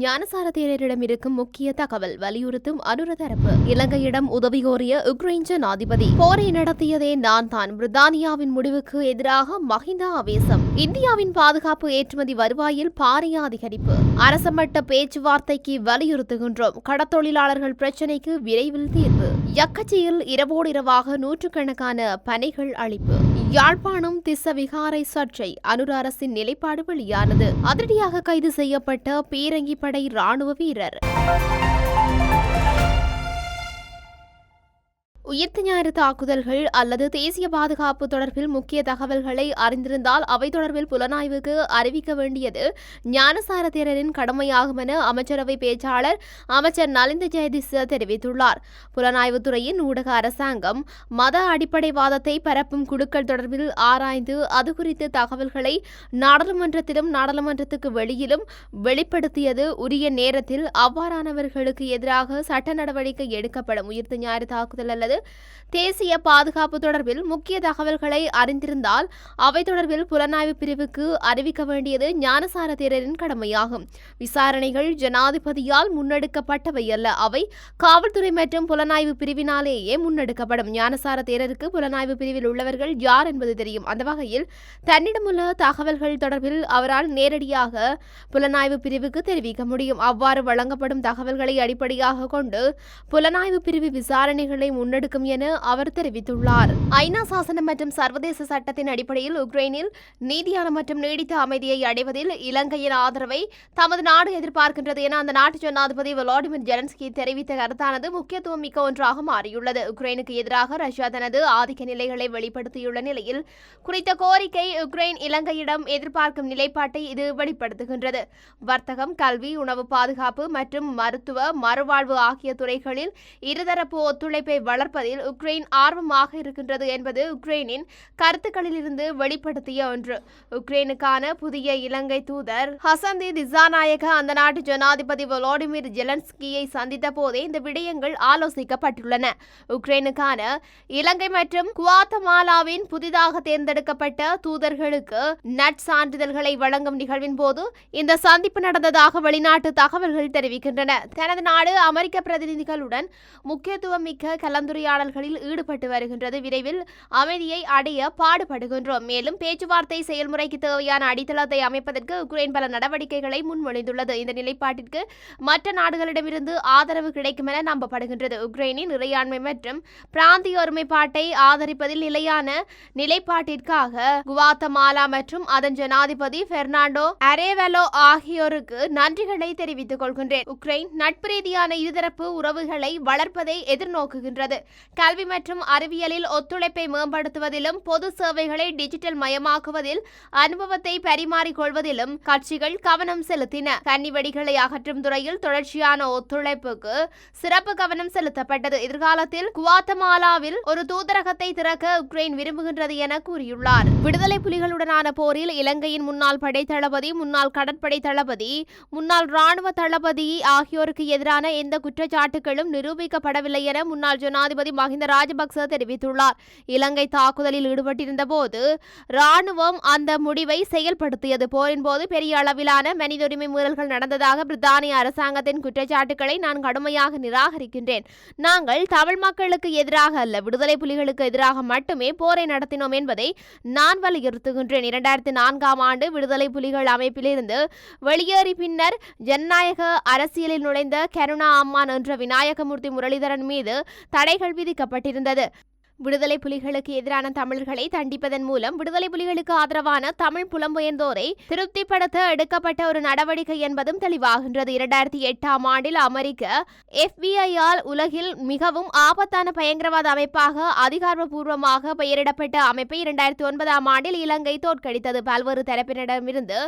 ஞானசார தேரரிடம் இருக்கும் முக்கிய தகவல் வலியுறுத்தும் அனுர தரப்பு இலங்கையிடம் உதவி கோரிய உக்ரைன் ஜனாதிபதி. போரை நடத்தியதே நான் தான். பிரித்தானியாவின் முடிவுக்கு எதிராக மஹிந்தா ஆவேசம். இந்தியாவின் பாதுகாப்பு ஏற்றுமதி வருவாயில் பாரிய அதிகரிப்பு. அரசமட்ட பேச்சுவார்த்தைக்கு வலியுறுத்துகின்றோம். கடத்தொழிலாளர்கள் பிரச்சினைக்கு விரைவில் தீர்வு. யக்கச்சியில் இரவோடு இரவாக நூற்றுக்கணக்கான பனைகள் அளிப்பு. யாழ்ப்பாணம் திச விகாரை சர்ச்சை அனுர அரசின் நிலைப்பாடு வெளியானது. அதிரடியாக கைது செய்யப்பட்ட பீரங்கி கடற்படை ராணுவ வீரர். உயிர்த்த ஞாயிறு தாக்குதல்கள் அல்லது தேசிய பாதுகாப்பு தொடர்பில் முக்கிய தகவல்களை அறிந்திருந்தால் அவை தொடர்பில் புலனாய்வுக்கு அறிவிக்க வேண்டியது ஞானசார தேரரின் கடமையாகும் என அமைச்சரவை பேச்சாளர் அமைச்சர் நலிந்த ஜெயதிச தெரிவித்துள்ளார். புலனாய்வுத்துறையின் ஊடக அரசாங்கம் மத அடிப்படைவாதத்தை பரப்பும் குழுக்கள் தொடர்பில் ஆராய்ந்து அது குறித்த தகவல்களை நாடாளுமன்றத்திலும் நாடாளுமன்றத்துக்கு வெளியிலும் வெளிப்படுத்தியது உரிய நேரத்தில் அவ்வாறானவர்களுக்கு எதிராக சட்ட நடவடிக்கை எடுக்கப்படும். உயிர்த்த ஞாயிறு தாக்குதல் அல்லது தேசிய பாதுகாப்பு தொடர்பில் முக்கிய தகவல்களை அறிந்திருந்தால் அவை தொடர்பில் புலனாய்வு பிரிவுக்கு அறிவிக்க வேண்டியது ஞானசார தேரரின் கடமையாகும். விசாரணைகள் ஜனாதிபதியால் முன்னெடுக்கப்பட்டவை அல்ல அவை காவல்துறை மற்றும் புலனாய்வு பிரிவினாலேயே முன்னெடுக்கப்படும். ஞானசார தேரருக்கு புலனாய்வு பிரிவில் உள்ளவர்கள் யார் என்பது தெரியும். அந்த வகையில் தன்னிடமுள்ள தகவல்கள் தொடர்பில் அவரால் நேரடியாக புலனாய்வு பிரிவுக்கு தெரிவிக்க முடியும். அவ்வாறு வழங்கப்படும் தகவல்களை அடிப்படையாக கொண்டு புலனாய்வு பிரிவு விசாரணைகளை முன்னெடுக்க இருக்கும் என அவர் தெரிவித்துள்ளார். ஐநா சாசனம் மற்றும் சர்வதேச சட்டத்தின் அடிப்படையில் உக்ரைனில் நீதியான மற்றும் நீடித்த அமைதியை அடைவதில் இலங்கையின் ஆதரவை தமது நாடு எதிர்பார்க்கின்றது என அந்த நாட்டு ஜனாதிபதி விளாடிமிர் ஜெலன்ஸ்கி தெரிவித்த கருத்தானது முக்கியத்துவம் மிக்க ஒன்றாக மாறியுள்ளது. உக்ரைனுக்கு எதிராக ரஷ்யா தனது ஆதிக்க நிலைகளை வெளிப்படுத்தியுள்ள நிலையில் குறித்த கோரிக்கை உக்ரைன் இலங்கையிடம் எதிர்பார்க்கும் நிலைப்பாட்டை இது வெளிப்படுத்துகின்றது. வர்த்தகம் கல்வி உணவு பாதுகாப்பு மற்றும் மருத்துவ மறுவாழ்வு ஆகிய துறைகளில் இருதரப்பு ஒத்துழைப்பை வளர்ப்பதில் உக்ரைன் ஆர்வமாக இருக்கின்றது என்பது உக்ரைனின் கருத்துக்களிலிருந்து வெளிப்படுத்திய ஒன்று. உக்ரைனுக்கான புதிய இலங்கை தூதர் ஹசந்தி திசாநாயக அந்த நாட்டு ஜனாதிபதி வொலோடிமிர் ஜெலன்ஸ்கியை சந்தித்த போதே இந்த விடயங்கள் ஆலோசிக்கப்பட்டுள்ளன. உக்ரைனுக்கான இலங்கை மற்றும் குவாத்தமாலாவின் புதிதாக தேர்ந்தெடுக்கப்பட்ட தூதர்களுக்கு நட் சான்றிதழ்களை வழங்கும் நிகழ்வின் போது இந்த சந்திப்பு நடந்ததாக வெளிநாட்டு தகவல்கள் தெரிவிக்கின்றன. தனது நாடு அமெரிக்க பிரதிநிதிகளுடன் முக்கியத்துவம் மிக்க கலந்துரை கலந்துரையாடல்களில் ஈடுபட்டு வருகின்றது. விரைவில் அமைதியை அடைய பாடுபடுகின்றோம். மேலும் பேச்சுவார்த்தை செயல்முறைக்கு தேவையான அடித்தளத்தை அமைப்பதற்கு உக்ரைன் பல நடவடிக்கைகளை முன்மொழிந்துள்ளது. இந்த நிலைப்பாட்டிற்கு மற்ற நாடுகளிடமிருந்து ஆதரவு கிடைக்கும் என நம்பப்படுகின்றது. உக்ரைனின் இறையாண்மை மற்றும் பிராந்திய ஒருமைப்பாட்டை ஆதரிப்பதில் நிலையான நிலைப்பாட்டிற்காக குவாத்தமாலா மற்றும் அதன் ஜனாதிபதி பெர்னாண்டோ அரேவெலோ ஆகியோருக்கு நன்றிகளை தெரிவித்துக் கொள்கின்றேன். உக்ரைன் நட்பு ரீதியான இருதரப்பு உறவுகளை வளர்ப்பதை எதிர்நோக்குகின்றது. கல்வி மற்றும் அறிவியலில் ஒத்துழைப்பை மேம்படுத்துவதிலும் பொது சேவைகளை டிஜிட்டல் மயமாக்குவதில் அனுபவத்தை பரிமாறிக்கொள்வதிலும் கட்சிகள் கவனம் செலுத்தின. கன்னி வெடிகளை அகற்றும் துறையில் தொடர்ச்சியான ஒத்துழைப்புக்கு சிறப்பு கவனம் செலுத்தப்பட்டது. எதிர்காலத்தில் குவாத்தமாலாவில் ஒரு தூதரகத்தை திறக்க உக்ரைன் விரும்புகின்றது என கூறியுள்ளார். விடுதலை புலிகளுடனான போரில் இலங்கையின் முன்னாள் படை தளபதி முன்னாள் கடற்படை தளபதி முன்னாள் ராணுவ தளபதி ஆகியோருக்கு எதிரான எந்த குற்றச்சாட்டுகளும் நிரூபிக்கப்படவில்லை என முன்னாள் ஜனாதிபதி மஹிந்த ராஜபக்ச தெரிவித்துள்ளார். இலங்கை தாக்குதலில் ஈடுபட்டிருந்த போது ராணுவம் அந்த முடிவை செயல்படுத்தியது. போரின் போது பெரிய அளவிலான மனித உரிமை மீறல்கள் நடந்ததாக பிரித்தானிய அரசாங்கத்தின் குற்றச்சாட்டுகளை நான் கடுமையாக நிராகரிக்கின்றேன். நாங்கள் தமிழ் மக்களுக்கு எதிராக அல்ல விடுதலை புலிகளுக்கு எதிராக மட்டுமே போரை நடத்தினோம் என்பதை நான் வலியுறுத்துகின்றேன். இரண்டாயிரத்தி நான்காம் ஆண்டு விடுதலை புலிகள் அமைப்பிலிருந்து வெளியேறி பின்னர் ஜனநாயக அரசியலில் நுழைந்த கருணா அம்மான் என்ற விநாயகமூர்த்தி முரளிதரன் மீது தடைகள் விதிக்கப்பட்டிருந்தது. விடுதலை புலிகளுக்கு எதிரான தமிழர்களை தண்டிப்பதன் மூலம் விடுதலை புலிகளுக்கு ஆதரவான தமிழ் புலம்பெயர்ந்தோரை திருப்திப்படுத்த எடுக்கப்பட்ட ஒரு நடவடிக்கை என்பதும் தெளிவாகின்றது. இரண்டாயிரத்தி எட்டாம் ஆண்டில் அமெரிக்க எஃபிஐயால் உலகில் மிகவும் ஆபத்தான பயங்கரவாத அமைப்பாக அதிகாரப்பூர்வமாக பெயரிடப்பட்ட அமைப்பை இரண்டாயிரத்தி ஒன்பதாம் ஆண்டில் இலங்கை தோற்கடித்தது. பல்வேறு தரப்பினரிடமிருந்து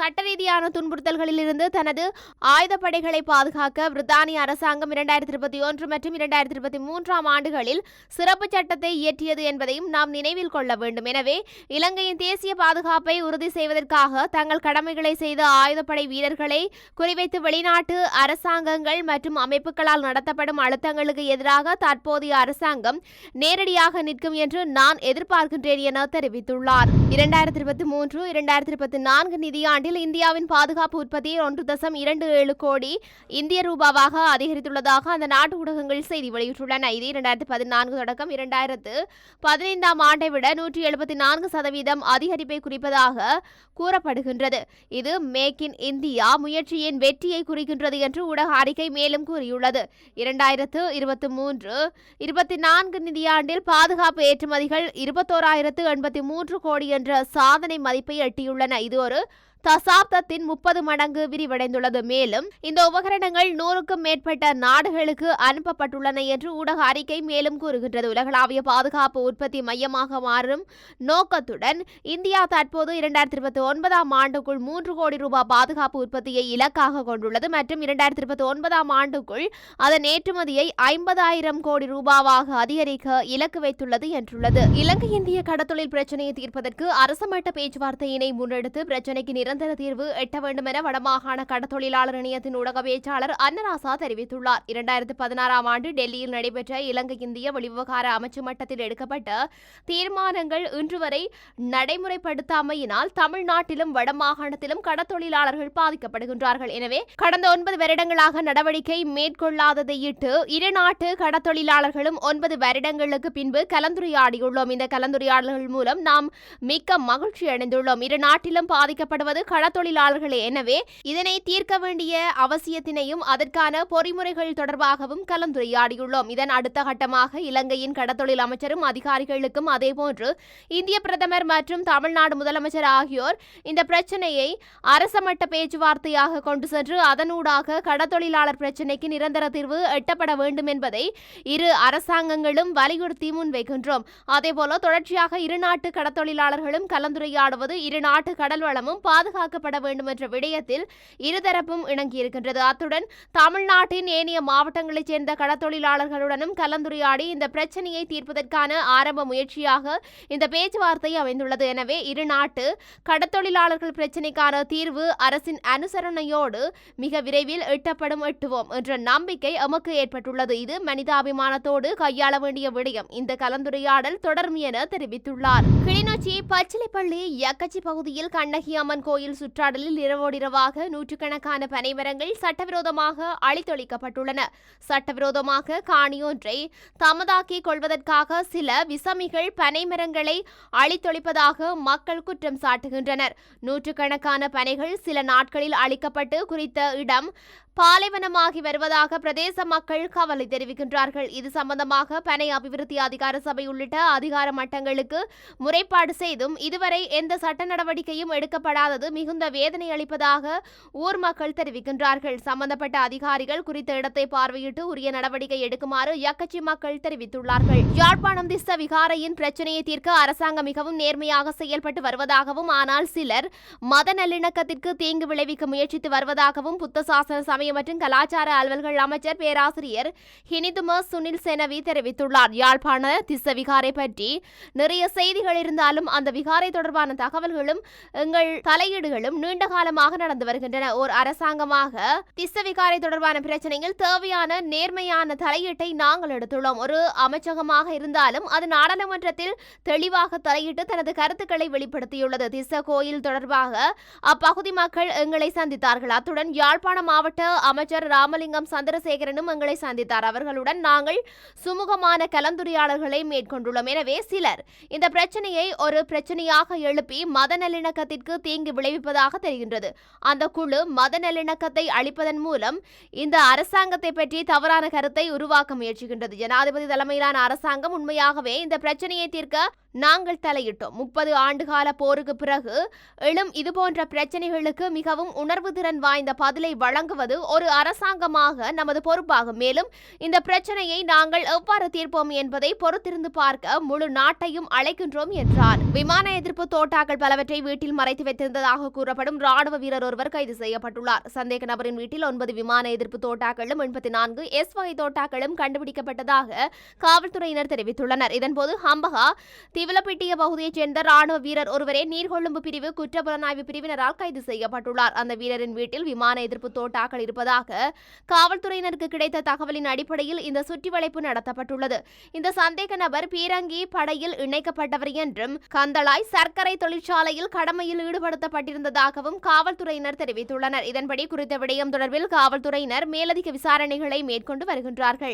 சட்ட ரீதியான துன்புறுத்தல்களிலிருந்து தனது ஆயுதப்படைகளை பாதுகாக்க பிரித்தானிய அரசாங்கம் இரண்டாயிரத்தி இருபத்தி ஒன்று மற்றும் இரண்டாயிரத்தி இருபத்தி மூன்றாம் ஆண்டுகளில் சிறப்பு சட்டத்தை சட்டத்தை இயற்றியது என்பதையும் நாம் நினைவில் கொள்ள வேண்டும். எனவே இலங்கையின் தேசிய பாதுகாப்பை உறுதி செய்வதற்காக தங்கள் கடமைகளை செய்த ஆயுதப்படை வீரர்களை குறிவைத்து வெளிநாட்டு அரசாங்கங்கள் மற்றும் அமைப்புகளால் நடத்தப்படும் அழுத்தங்களுக்கு எதிராக தற்போதைய அரசாங்கம் நேரடியாக நிற்கும் என்று நான் எதிர்பார்க்கின்றேன் என தெரிவித்துள்ளார். இரண்டாயிரத்தி இருபத்தி மூன்று இரண்டாயிரத்தி இருபத்தி நான்கு நிதியாண்டில் இந்தியாவின் பாதுகாப்பு உற்பத்தி ஒன்று தசம் இரண்டு ஏழு கோடி இந்திய ரூபாவாக அதிகரித்துள்ளதாக அந்த நாட்டு ஊடகங்கள் செய்தி வெளியிட்டுள்ளன. இது இரண்டாயிரத்தி பதினான்கு தொடக்கம் இரண்டாயிரத்தி பதினைந்தாம் ஆண்டை விட நூற்றி எழுபத்தி நான்கு சதவீதம் அதிகரிப்பை குறிப்பதாக கூறப்படுகின்றது. இது மேக் இன் இந்தியா முயற்சியின் வெற்றியை குறிக்கின்றது என்று ஊடக அறிக்கை மேலும் கூறியுள்ளது. இரண்டாயிரத்து இருபத்தி மூன்று இருபத்தி நான்கு நிதியாண்டில் பாதுகாப்பு ஏற்றுமதிகள் இருபத்தோராயிரத்து எண்பத்தி மூன்று கோடி என்ற சாதனை மதிப்பை எட்டியுள்ளன. இது ஒரு தசாப்தத்தின் முப்பது மடங்கு விரிவடைந்துள்ளது. மேலும் இந்த உபகரணங்கள் நூறுக்கும் மேற்பட்ட நாடுகளுக்கு அனுப்பப்பட்டுள்ளன என்று ஊடக அறிக்கை மேலும் கூறுகின்றது. உலகளாவிய பாதுகாப்பு உற்பத்தி மையமாக மாறும் நோக்கத்துடன் இந்தியா தற்போது இரண்டாயிரத்தி இருபத்தி ஒன்பதாம் ஆண்டுக்குள் மூன்று கோடி ரூபாய் பாதுகாப்பு உற்பத்தியை இலக்காக கொண்டுள்ளது. மற்றும் இரண்டாயிரத்தி இருபத்தி ஒன்பதாம் ஆண்டுக்குள் அதன் ஏற்றுமதியை ஐம்பதாயிரம் கோடி ரூபாவாக அதிகரிக்க இலக்கு வைத்துள்ளது என்றுள்ளது. இலங்கை இந்திய கடத்தொழில் பிரச்சனையை தீர்ப்பதற்கு அரசமட்ட பேச்சுவார்த்தையினை முன்னெடுத்து பிரச்சனைக்கு நிரந்தர தீர்வு எட்ட வேண்டும் என வடமாகாண கடத்தொழிலாளர் இணையத்தின் ஊடக பேச்சாளர் அன்னராசா தெரிவித்துள்ளார். இரண்டாயிரத்து பதினாறாம் ஆண்டு டெல்லியில் நடைபெற்ற இலங்கை இந்திய வெளிவிவகார அமைச்சு மட்டத்தில் எடுக்கப்பட்ட தீர்மானங்கள் இன்று வரை நடைமுறைப்படுத்தாமையினால் தமிழ்நாட்டிலும் வடமாகாணத்திலும் கடத்தொழிலாளர்கள் பாதிக்கப்படுகின்றார்கள். எனவே கடந்த ஒன்பது வருடங்களாக நடவடிக்கை மேற்கொள்ளாததையிட்டு இரு நாட்டு கடத்தொழிலாளர்களும் ஒன்பது வருடங்களுக்கு பின்பு கலந்துரையாடியுள்ளோம். இந்த கலந்துரையாடல்கள் மூலம் நாம் மிக்க மகிழ்ச்சி அடைந்துள்ளோம் இரு நாட்டிலும் பாதிக்கப்படுவது கடத்தொழிலாளர்களே எனவே இதனை தீர்க்க வேண்டிய அவசியத்தினையும் அதற்கான பொறிமுறைகள் தொடர்பாகவும் கலந்துரையாடியுள்ளோம். இதன் அடுத்த கட்டமாக இலங்கையின் கடத்தொழில் அமைச்சரும் அதிகாரிகளுக்கும் அதேபோன்று இந்திய பிரதமர் மற்றும் தமிழ்நாடு முதலமைச்சர் ஆகியோர் இந்த பிரச்சனையை அரசமட்ட பேச்சுவார்த்தையாக கொண்டு சென்று அதனூடாக கடத்தொழிலாளர் பிரச்சினைக்கு நிரந்தர தீர்வு எட்டப்பட வேண்டும் என்பதை இரு அரசாங்கங்களும் வலியுறுத்தி முன்வைக்கின்றோம். அதேபோல தொடர்ச்சியாக இரு நாட்டு கடத்தொழிலாளர்களும் கலந்துரையாடுவது இரு நாட்டு கடல் வளமும் பாதுகாக்கப்பட வேண்டும் என்ற விடயத்தில் இருதரப்பும் இணங்கியிருக்கின்றது. அத்துடன் தமிழ்நாட்டின் ஏனைய மாவட்டங்களைச் சேர்ந்த கடத்தொழிலாளர்களுடனும் கலந்துரையாடி இந்த பிரச்சனையை தீர்ப்பதற்கான ஆரம்ப முயற்சியாக இந்த பேச்சுவார்த்தை அமைந்துள்ளது. எனவே இரு நாட்டு கடத்தொழிலாளர்கள் பிரச்சினைக்கான தீர்வு அரசின் அனுசரணையோடு மிக விரைவில் எட்டப்படும் எட்டுவோம் என்ற நம்பிக்கை எமக்கு ஏற்பட்டுள்ளது. இது மனிதாபிமானத்தோடு கையாள வேண்டிய விடயம். இந்த கலந்துரையாடல் தொடரும் என தெரிவித்துள்ளார். கிளிநொச்சி பச்சிலைப்பள்ளி யக்கச்சி பகுதியில் கண்ணகி அம்மன் கோயில் கோயில் சுற்றாடலில் இரவோடிரவாக நூற்றுக்கணக்கான பனைமரங்கள் சட்டவிரோதமாக அழித்தொழிக்கப்பட்டுள்ளன. சட்டவிரோதமாக காணியொன்றை தமதாக்கிக் கொள்வதற்காக சில விசமிகள் பனைமரங்களை அழித்தொழிப்பதாக மக்கள் குற்றம் சாட்டுகின்றனர். நூற்றுக்கணக்கான பனைகள் சில நாட்களில் அழிக்கப்பட்டு குறித்த இடம் பாலைவனமாகி வருவதாக பிரதேச மக்கள் கவலை தெரிவிக்கின்றார்கள். இது சம்பந்தமாக பனை அபிவிருத்தி அதிகார சபை உள்ளிட்ட அதிகார மட்டங்களுக்கு முறைப்பாடு செய்தும் இதுவரை எந்த சட்ட நடவடிக்கையும் எடுக்கப்படாதது மிகுந்த வேதனை அளிப்பதாக ஊர் மக்கள் தெரிவிக்கின்றார்கள். சம்பந்தப்பட்ட அதிகாரிகள் குறித்த இடத்தை பார்வையிட்டு உரிய நடவடிக்கை எடுக்குமாறு யக்கச்சி மக்கள் தெரிவித்துள்ளார்கள். யாழ்ப்பாணம் திஸ்த விகாரையின் பிரச்சனையை தீர்க்க அரசாங்கம் மிகவும் நேர்மையாக செயல்பட்டு வருவதாகவும் ஆனால் சிலர் மத நல்லிணக்கத்திற்கு தீங்கு விளைவிக்க முயற்சித்து வருவதாகவும் புத்த சாசன சமய மற்றும் கலாச்சார அலுவல்கள் அமைச்சர் பேராசிரியர் ஹினிதும சுனில் செனவி தெரிவித்துள்ளார். யாழ்ப்பாண திச விகாரை பற்றி நிறைய செய்திகள் இருந்தாலும் அந்த விகாரை தொடர்பான தகவல்களும் எங்கள் தலையீடுகளும் நீண்ட காலமாக நடந்து வருகின்றன. ஓர் அரசாங்கமாக திச விகாரை தொடர்பான பிரச்சனையில் தேவையான நேர்மையான தலையீட்டை நாங்கள் எடுத்துள்ளோம். ஒரு அமைச்சகமாக இருந்தாலும் அது நாடாளுமன்றத்தில் தெளிவாக தலையிட்டு தனது கருத்துக்களை வெளிப்படுத்தியுள்ளது. திச கோயில் தொடர்பாக அப்பகுதி மக்கள் எங்களை சந்தித்தார்கள். அத்துடன் யாழ்ப்பாண மாவட்ட அமைச்சர் ராமலிங்கம் சந்திரசேகரனும் எங்களை சந்தித்தார். அவர்களுடன் நாங்கள் சுமூகமான கலந்துரையாடல்களை மேற்கொண்டுள்ளோம். எனவே சிலர் இந்த பிரச்சனையை ஒரு பிரச்சனையாக எழுப்பி மத நல்லிணக்கத்திற்கு தீங்கு விளைவிப்பதாக தெரிகின்றது. அந்த குழு மத நல்லிணக்கத்தை அளிப்பதன் மூலம் இந்த அரசாங்கத்தை பற்றி தவறான கருத்தை உருவாக்க முயற்சிக்கின்றது. ஜனாதிபதி தலைமையிலான அரசாங்கம் உண்மையாகவே இந்த பிரச்சனையை தீர்க்க நாங்கள் தலையிட்டோம். முப்பது ஆண்டுகால போருக்கு பிறகு எழும் இதுபோன்ற பிரச்சனைகளுக்கு மிகவும் உணர்வு திறன் வாய்ந்த பதிலை வழங்குவது ஒரு அரசாங்கமாக நமது பொறுப்பாகும். மேலும் இந்த பிரச்சனையை நாங்கள் எவ்வாறு தீர்ப்போம் என்பதை பொறுத்திருந்து பார்க்க முழு நாட்டையும் அழைக்கின்றோம் என்றார். விமான எதிர்ப்பு தோட்டாக்கள் பலவற்றை வீட்டில் மறைத்து வைத்திருந்ததாக கூறப்படும் ராணுவ வீரர் ஒருவர் கைது செய்யப்பட்டுள்ளார். சந்தேக நபரின் வீட்டில் ஒன்பது விமான எதிர்ப்பு தோட்டாக்களும் எண்பத்தி நான்கு எஸ் வகை தோட்டாக்களும் கண்டுபிடிக்கப்பட்டதாக காவல்துறையினர் தெரிவித்துள்ளனர். இதன்போது ஹம்பகா திவலப்பிட்டிய பகுதியைச் சேர்ந்த ராணுவ வீரர் ஒருவரே நீர்கொழும்பு பிரிவு குற்றப்புலனாய்வு பிரிவினரால் கைது செய்யப்பட்டுள்ளார். அந்த வீரரின் வீட்டில் விமான எதிர்ப்பு தோட்டாக்கள் இருப்பதாக காவல்துறையினருக்கு கிடைத்த தகவலின் அடிப்படையில் இந்த சுற்றிவளைப்பு நடத்தப்பட்டுள்ளது. இந்த சந்தேக நபர் பீரங்கி படையில் இணைக்கப்பட்டவர் என்றும் கந்தளாய் சர்க்கரை தொழிற்சாலையில் கடமையில் ஈடுபடுத்தப்பட்டிருந்ததாகவும் காவல்துறையினர் தெரிவித்துள்ளனர். இதன்படி குறித்த விடயம் தொடர்பில் காவல்துறையினர் மேலதிக விசாரணைகளை மேற்கொண்டு வருகின்றார்கள்.